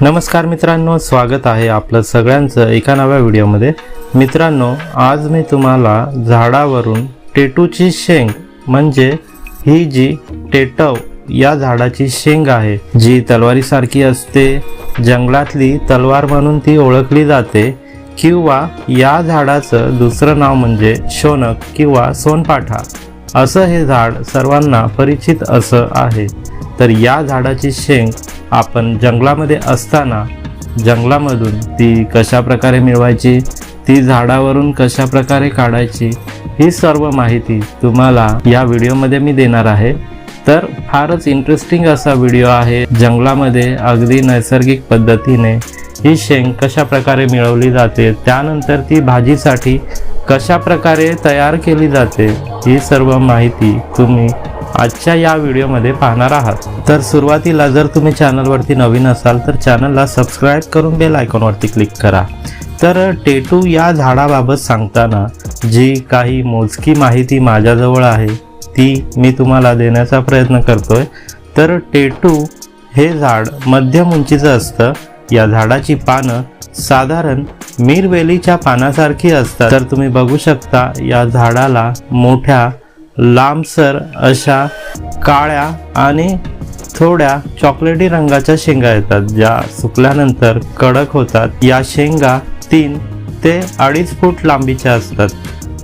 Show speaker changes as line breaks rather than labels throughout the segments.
नमस्कार मित्रांनो स्वागत आहे आपलं सगळ्यांचं एका नव्या व्हिडिओमध्ये. मित्रांनो आज मी तुम्हाला झाडावरून टेटूची शेंग म्हणजे ही जी टेटव या झाडाची शेंग आहे जी तलवारीसारखी असते जंगलातली तलवार म्हणून ती ओळखली जाते किंवा या झाडाचं दुसरं नाव म्हणजे शोनक किंवा सोनपाठा असं हे झाड सर्वांना परिचित असं आहे. तर या झाडाची शेंग आपण जंगलामध्ये असताना जंगलामधून ती कशा प्रकारे मिळवायची ती झाडावरून कशा प्रकारे काढायची ही सर्व माहिती तुम्हाला या व्हिडिओमध्ये मी देणार आहे. तर फारच इंटरेस्टिंग असा व्हिडिओ आहे. जंगलामध्ये अगदी नैसर्गिक पद्धतीने ही शेंग कशा प्रकारे मिळवली जाते त्यानंतर ती भाजीसाठी कशा प्रकारे तयार केली जाते ही सर्व माहिती तुम्ही आजच्या या व्हिडिओमध्ये पाहणार आहात. तर सुरुवातीला जर तुम्ही चॅनलवरती नवीन असाल तर चॅनलला सबस्क्राईब करून बेल आयकॉनवरती क्लिक करा. तर टेटू या झाडाबाबत सांगताना जी काही मोजकी माहिती माझ्याजवळ आहे ती मी तुम्हाला देण्याचा प्रयत्न करतोय. तर टेटू हे झाड मध्यम उंचीचं असतं. या झाडाची पानं साधारण मिरवेलीच्या पानासारखी असतात. तर तुम्ही बघू शकता या झाडाला मोठ्या लांबसर अशा काळ्या आणि थोड्या चॉकलेटी रंगाच्या शेंगा येतात ज्या सुकल्यानंतर कडक होतात. या शेंगा तीन ते अडीच फूट लांबीच्या असतात.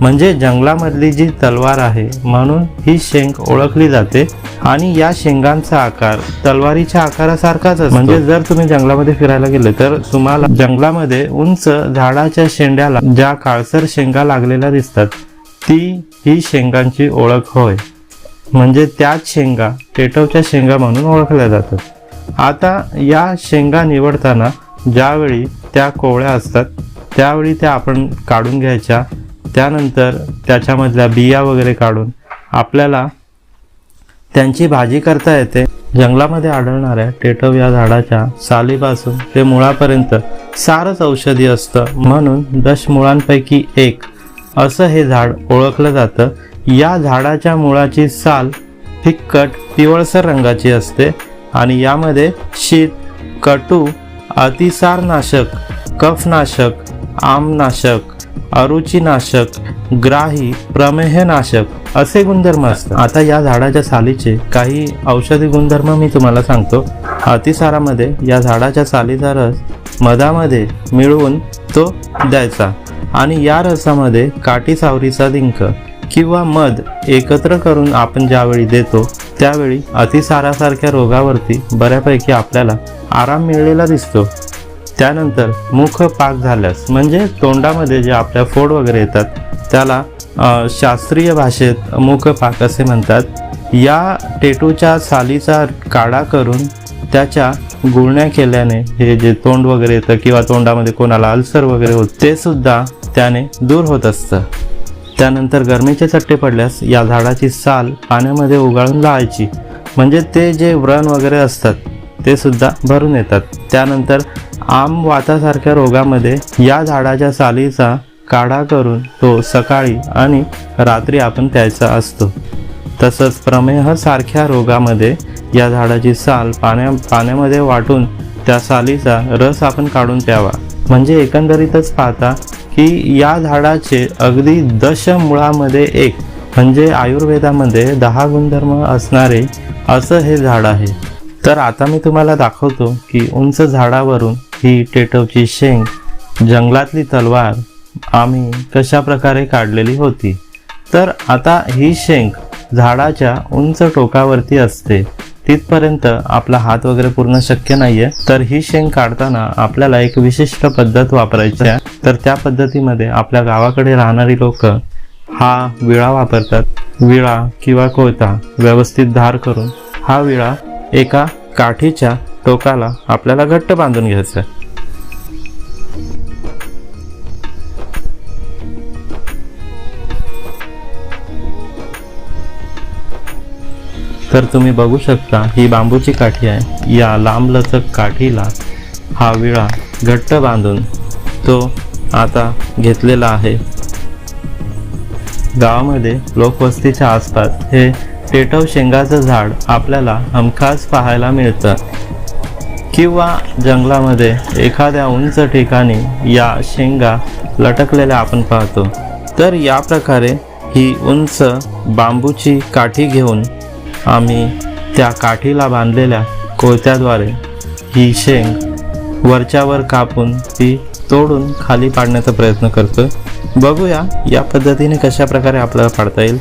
म्हणजे जंगलामधली जी तलवार आहे म्हणून ही शेंग ओळखली जाते आणि या शेंगांचा आकार तलवारीच्या आकारासारखाच असतो. म्हणजे जर तुम्ही जंगलामध्ये फिरायला गेले तर तुम्हाला जंगलामध्ये उंच झाडाच्या शेंड्याला ज्या काळसर शेंगा लागलेल्या दिसतात ती ही शेंगांची ओळख होय. म्हणजे त्याच शेंगा टेटवच्या शेंगा म्हणून ओळखल्या जातात. आता या शेंगा निवडताना ज्यावेळी त्या कोवळ्या असतात त्यावेळी त्या आपण काढून घ्यायच्या. त्यानंतर त्याच्यामधल्या बिया वगैरे काढून आपल्याला त्यांची भाजी करता येते. जंगलामध्ये आढळणाऱ्या टेटव या झाडाच्या सालीपासून ते मुळापर्यंत सारच औषधी असतं. म्हणून दश मुळांपैकी एक असं हे झाड ओळखलं जातं. या झाडाच्या मुळाची साल फिक्कट पिवळसर रंगाची असते आणि यामध्ये शीत कटू अतिसारनाशक कफनाशक आमनाशक अरुचीनाशक ग्राही प्रमेहनाशक असे गुणधर्म असतात. आता या झाडाच्या सालीचे काही औषधी गुणधर्म मी तुम्हाला सांगतो. अतिसारामध्ये या झाडाच्या सालीचा रस मधामध्ये मिळवून तो द्यायचा. आणि या रसामध्ये काठी सावरीचा डिंक किंवा मध एकत्र करून आपण ज्यावेळी देतो त्यावेळी अतिसारासारख्या रोगावरती बऱ्यापैकी आपल्याला आराम मिळलेला दिसतो. त्यानंतर मुख पाक झाल्यास म्हणजे तोंडामध्ये जे आपल्या फोड वगैरे येतात त्याला शास्त्रीय भाषेत मुख पाक असे म्हणतात. या टेटूच्या सालीचा काढा करून त्याच्या गुळण्या केल्याने हे जे तोंड वगैरे येतं किंवा तोंडामध्ये कोणाला अल्सर वगैरे होत ते सुद्धा त्याने दूर होत असतं. त्यानंतर गरमीचे चट्टे पडल्यास या झाडाची साल पाण्यामध्ये उगाळून लावायची. म्हणजे ते जे व्रण वगैरे असतात ते सुद्धा भरून येतात. त्यानंतर आम वातासारख्या रोगामध्ये या झाडाच्या सालीचा काढा करून तो सकाळी आणि रात्री आपण प्यायचा असतो. तसंच प्रमेह सारख्या रोगामध्ये या झाडाची साल पाण्या पाण्यामध्ये वाटून त्या सालीचा रस आपण काढून प्यावा. म्हणजे एकंदरीतच पाहता की या झाडाचे अगदी दश मुळामध्ये एक म्हणजे आयुर्वेदामध्ये दहा गुणधर्म असणारे असं हे झाड आहे. तर आता मी तुम्हाला दाखवतो की उंच झाडावरून ही टेटवची शेंग जंगलातली तलवार आम्ही कशा प्रकारे काढलेली होती. तर आता ही शेंग झाडाच्या उंच टोकावरती असते. तिथपर्यंत आपला हात वगैरे पूर्ण शक्य नाहीये तर ही शेंग काढताना आपल्याला एक विशिष्ट पद्धत वापरायची आहे. तर त्या पद्धतीमध्ये आपल्या गावाकडे राहणारी लोक हा विळा वापरतात. विळा किंवा कोयता व्यवस्थित धार करून हा विळा एका काठीच्या टोकाला आपल्याला घट्ट बांधून घ्यायचा आहे. तर तुम्ही बघू शकता ही बांबूची काठी आहे. या लांबलचक काठीला हा विळा घट्ट बांधून तो आता घेतलेला आहे. गावामध्ये लोकवस्तीच्या आसपास हे टेटव शेंगाचं झाड आपल्याला हमखास पाहायला मिळतं. किंवा जंगलामध्ये एखाद्या उंच ठिकाणी या शेंगा लटकलेल्या आपण पाहतो. तर या प्रकारे ही उंच बांबूची काठी घेऊन आम्ही त्या काठीला बांधलेल्या कोयत्याद्वारे ही शेंग वरच्यावर कापून ती तोडून खाली पाडण्याचा प्रयत्न करतोय. बघूया या पद्धतीने कशा प्रकारे आपल्याला पाडता येईल.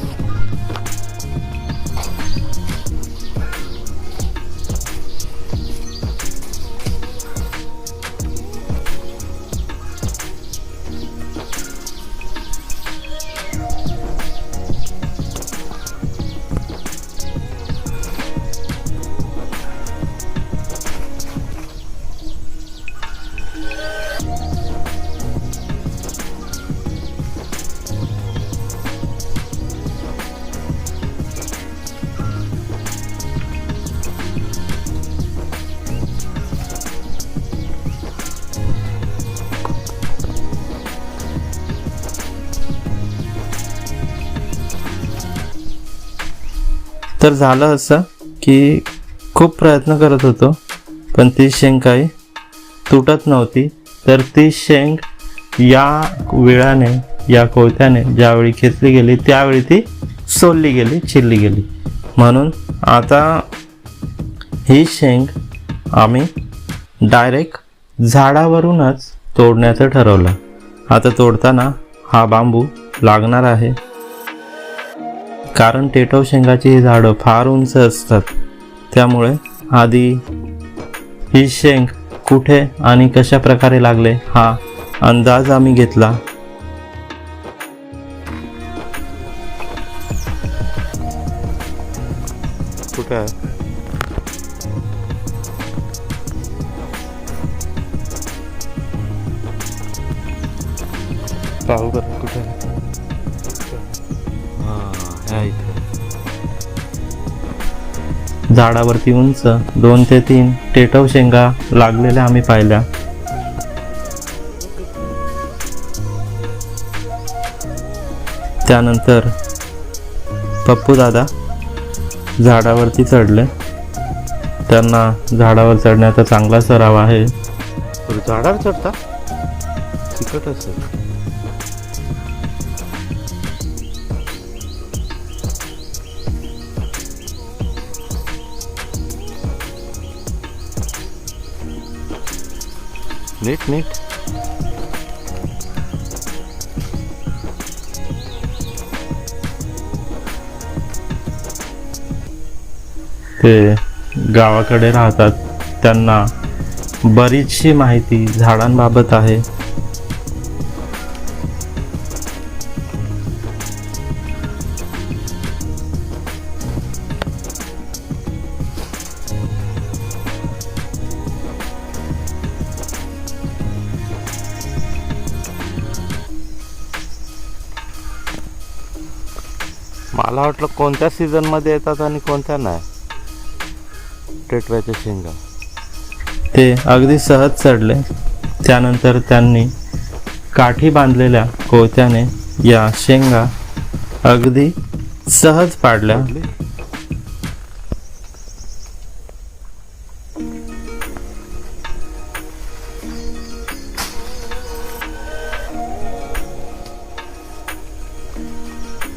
तर झालं असं की खूप प्रयत्न करत होतो पण ती शेंग काही तुटत नव्हती. तर ती शेंग या विळाने या कोयत्याने ज्यावेळी खेचली गेली त्यावेळी ती सोलली गेली चिरली गेली. म्हणून आता ही शेंग आम्ही डायरेक्ट झाडावरूनच तोडण्याचं ठरवलं. आता तोडताना हा बांबू लागणार आहे. कारण टेटव शेंगाची ही झाडं फार उंच असतात. त्यामुळे आधी ही शेंग कुठे आणि कशा प्रकारे लागले हा अंदाज आम्ही घेतला. कुठे पाहू कुठे झाडावरती उंच दोन ते तीन टेटव शेंगा लागलेल्या आम्ही पाहिल्या. त्यानंतर पप्पू दादा झाडावरती चढले. त्यांना झाडावर चढण्याचा चांगला सराव आहे. झाडावर चढता? तिकट असेल. नीट नीट. ते गावाकडे राहतात त्यांना बरीचशी माहिती झाडांबाबत आहे. मला वाटलं कोणत्या सीझनमध्ये येतात आणि कोणत्या नाही. टेटव्याच्या शेंगा. ते अगदी सहज चढले. त्यानंतर त्यांनी काठी बांधलेल्या कोयत्याने या शेंगा अगदी सहज पाडल्या.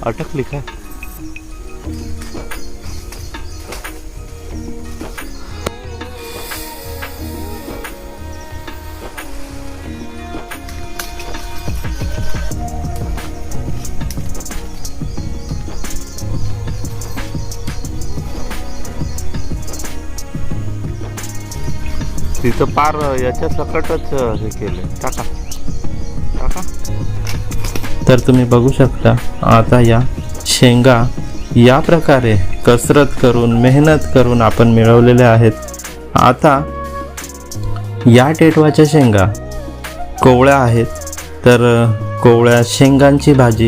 अटकली काय? तिथं पार याच्या सकटच हे केले टाका. टाका. तर तुम्ही बघू शकता आता या शेंगा या प्रकारे कसरत करून मेहनत करून आपण मिळवलेल्या आहेत. आता या टेटवाच्या शेंगा कोवळ्या आहेत. तर कोवळ्या शेंगांची भाजी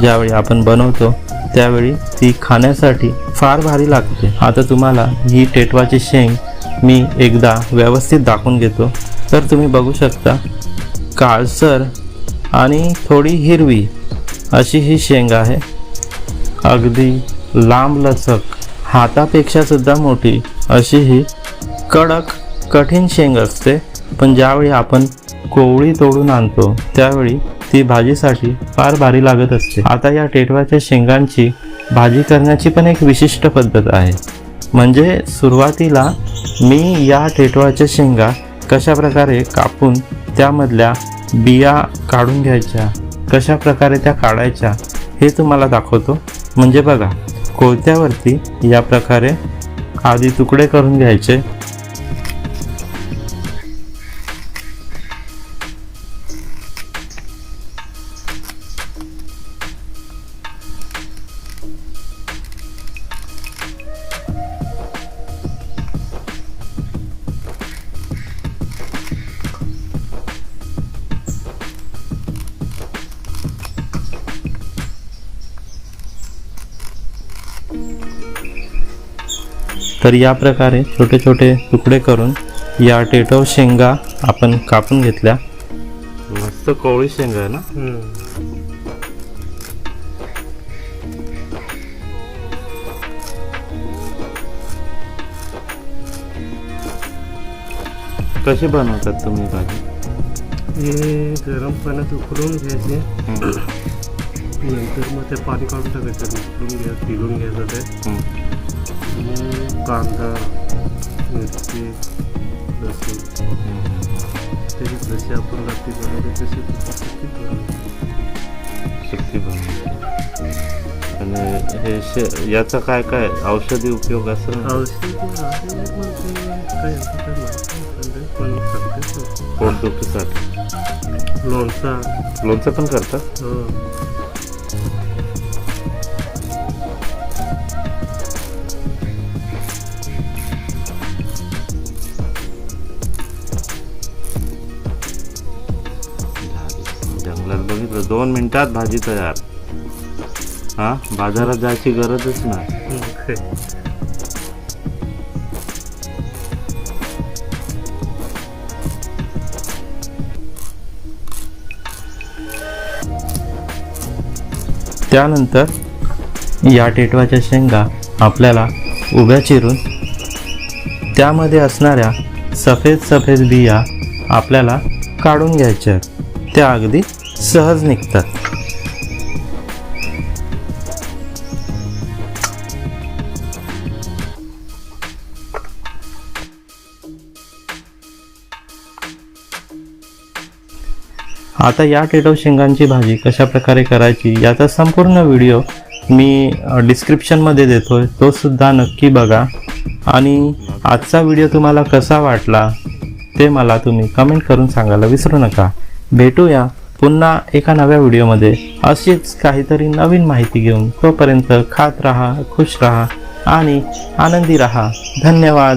ज्यावेळी आपण बनवतो त्यावेळी ती खाण्यासाठी फार भारी लागते. आता तुम्हाला ही टेटवाची शेंग मी एकदा व्यवस्थित दाखवून घेतो. तर तुम्ही बघू शकता काळसर आणि थोडी हिरवी अशी ही शेंग आहे. अगदी लांबलचक हातापेक्षासुद्धा मोठी अशी ही कडक कठीण शेंग असते. पण ज्यावेळी आपण कोवळी तोडून आणतो त्यावेळी ती भाजीसाठी फार भारी लागत असते. आता या टेटवाच्या शेंगांची भाजी करण्याची पण एक विशिष्ट पद्धत आहे. म्हणजे सुरुवातीला मी या टेटवाच्या शेंगा कशा प्रकारे कापून त्यामधल्या बिया काढून घ्यायच्या कशा प्रकारे त्या काढायच्या हे तुम्हाला दाखवतो. म्हणजे बघा कोळत्यावरती या प्रकारे आधी तुकडे करून घ्यायचे तर या प्रकारे छोटे छोटे तुकडे करून या टेटव शेंगा आपण कापून घेतल्या. मस्त कोवळी शेंगा आहे ना? कशी बनवतात तुम्ही भाजी?
हे गरम पाण्यात उकळून घ्यायचे. नंतर मग ते पाणी काढून टाकायचं. उकळून घ्या पिळून घ्यायचं ते कांदा मिरची लसूण त्याची जशी आपण लागते बनवते तशी सुकी
बनवतात आणि हे शे याचा काय काय औषधी उपयोग असेल?
औषध असं पण सांगते
पोटदुखीसाठी
लोणचा
लोणचं पण करतात तर बघितलं दोन मिनिटात भाजी तयार. हा? बाजारात जायची गरजच नाही. त्यानंतर या टेटवाच्या शेंगा आपल्याला उभ्या चिरून त्यामध्ये असणाऱ्या सफेद सफेद बिया आपल्याला काढून घ्यायच्या त्या अगदी सहज निघतात. आता या टेटव शेंगांची भाजी कशा प्रकारे करायची याचा संपूर्ण व्हिडिओ मी डिस्क्रिप्शनमध्ये देतोय. तो सुद्धा नक्की बघा. आणि आजचा व्हिडिओ तुम्हाला कसा वाटला ते मला तुम्ही कमेंट करून सांगायला विसरू नका. भेटूया पुन्हा एका नव्या व्हिडिओमध्ये. अशीच काहीतरी नवीन माहिती घेऊन तोपर्यंत खात राहा खुश राहा आणि आनंदी राहा. धन्यवाद.